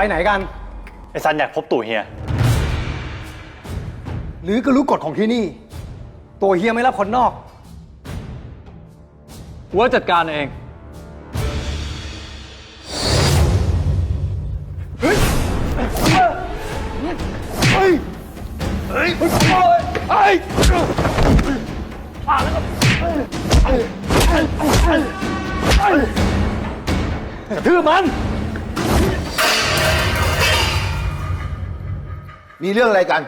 ไปไหนกัน ไอ้ซันอยากพบตู่เฮีย หรือก็รู้กฎของที่นี่ ตัวเฮียไม่รับคนนอกหัวจัดการเองกระทืบมัน มีเรื่องอะไรกัน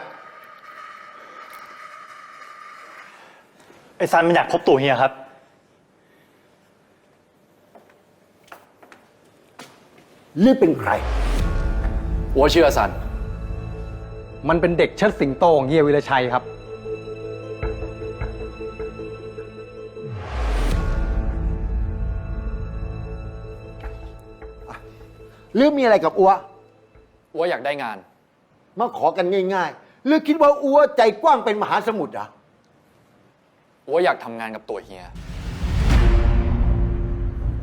ไอ้ซันมันอยากพบตู่เฮียครับ หรือเป็นใคร หัวเชื่อสัน มันเป็นเด็กเชิดสิงโตของเฮียวิรชัยครับ หรือมีอะไรกับอัวหัวอยากได้งาน มาขอกันง่ายๆ หรือคิดว่าอัวใจกว้างเป็นมหาสมุทรเหรอะหัวอยากทำงานกับตัวเฮีย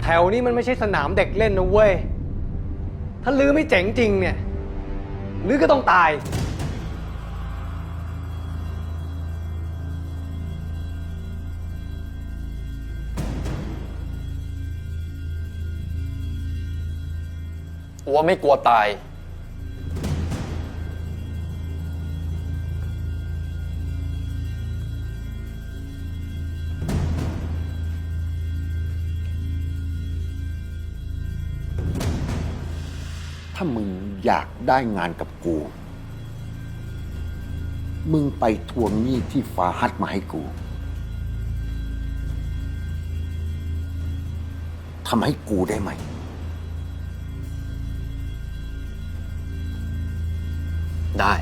แถวนี้มันไม่ใช่สนามเด็กเล่นนะเว้ย ถ้าลือไม่เจ๋งจริงเนี่ย ลือก็ต้องตายหัวไม่กลัวตาย ถ้ามึงอยากได้งานกับกู มึงไปทวงหนี้ที่ฟาฮัดมาให้กูทำให้กูได้ไหม ได้